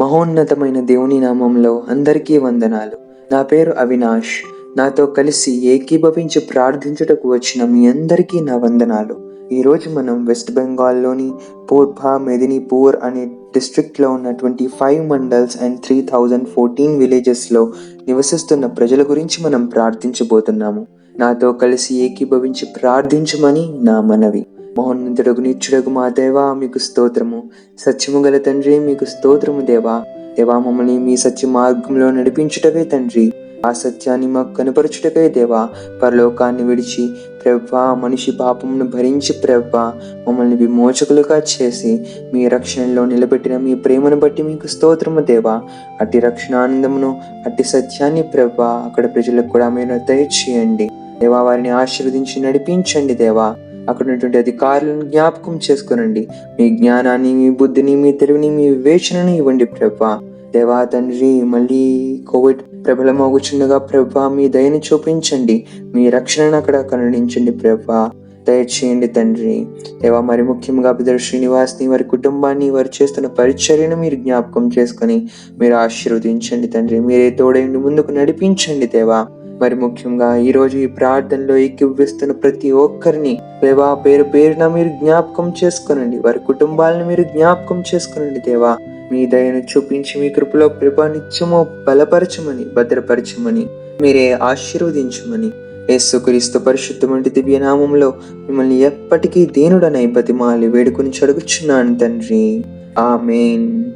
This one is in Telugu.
మహోన్నతమైన దేవుని నామంలో అందరికీ వందనాలు. నా పేరు అవినాష్. నాతో కలిసి ఏకీభవించి ప్రార్థించుటకు వచ్చిన మీ అందరికీ నా వందనాలు. ఈరోజు మనం వెస్ట్ బెంగాల్లోని పూర్భా మెదినీపూర్ అనే డిస్ట్రిక్ట్లో ఉన్న twenty five mandals and three thousand fourteen విలేజెస్లో నివసిస్తున్న ప్రజల గురించి మనం ప్రార్థించబోతున్నాము. నాతో కలిసి ఏకీభవించి ప్రార్థించమని నా మనవి. మహోన్నతుడకు నిత్యుడకు మా దేవా మీకు స్తోత్రము. సత్యము గల తండ్రి మీకు స్తోత్రము దేవా. దేవా మమ్మల్ని మీ సత్య మార్గంలో నడిపించుటకే తండ్రి. ఆ సత్యాన్ని మాకు కనపరచుటకే దేవా. పరలోకాన్ని విడిచి ప్రవ్వా మనిషి పాపమును భరించి ప్రవ్వ మమ్మల్ని విమోచకులుగా చేసి మీ రక్షణలో నిలబెట్టిన మీ ప్రేమను బట్టి మీకు స్తోత్రము దేవా. అట్టి రక్షణ ఆనందమును అట్టి సత్యాన్ని ప్రవ్వా అక్కడ ప్రజలకు కూడా మీరు దయచేయండి. దేవా వారిని ఆశీర్వదించి నడిపించండి దేవా. అక్కడ ఉన్నటువంటి అధికారులను జ్ఞాపకం చేసుకునండి. మీ జ్ఞానాన్ని మీ బుద్ధిని మీ తెలివిని మీ వివేచనని ఇవ్వండి ప్రభా. దేవా తండ్రి మళ్ళీ కోవిడ్ ప్రబలమవుచుండగా ప్రభా మీ దయని చూపించండి. మీ రక్షణను అక్కడ కరుణించండి ప్రభా. దయచేయండి తండ్రి. దేవా మరి ముఖ్యంగా బిదర్ శ్రీనివాస్ని వారి కుటుంబాన్ని వారు చేస్తున్న పరిచర్యను మీరు జ్ఞాపకం చేసుకొని మీరు ఆశీర్వదించండి తండ్రి. మీరే తోడైండి ముందుకు నడిపించండి దేవా. మరి ముఖ్యంగా ఈ ఈ ప్రార్థనలో ఎక్కివ్విస్తున్న ప్రతి ఒక్కరిని దేవా పేరు పేరున మీరు జ్ఞాపకం చేసుకునండి. వారి కుటుంబాలను మీరు జ్ఞాపకం చేసుకునండి దేవా. మీ దయను చూపించి మీ కృపలో కృపానిత్యము బలపరచమని భద్రపరచమని మీరే ఆశీర్వదించమని యేసుక్రీస్తు పరిశుద్ధమంటి దివ్య నామంలో మిమ్మల్ని ఎప్పటికీ దేనుడనై బతిమాలి వేడుకుని చడుగుచున్నాను తండ్రి. ఆమెన్.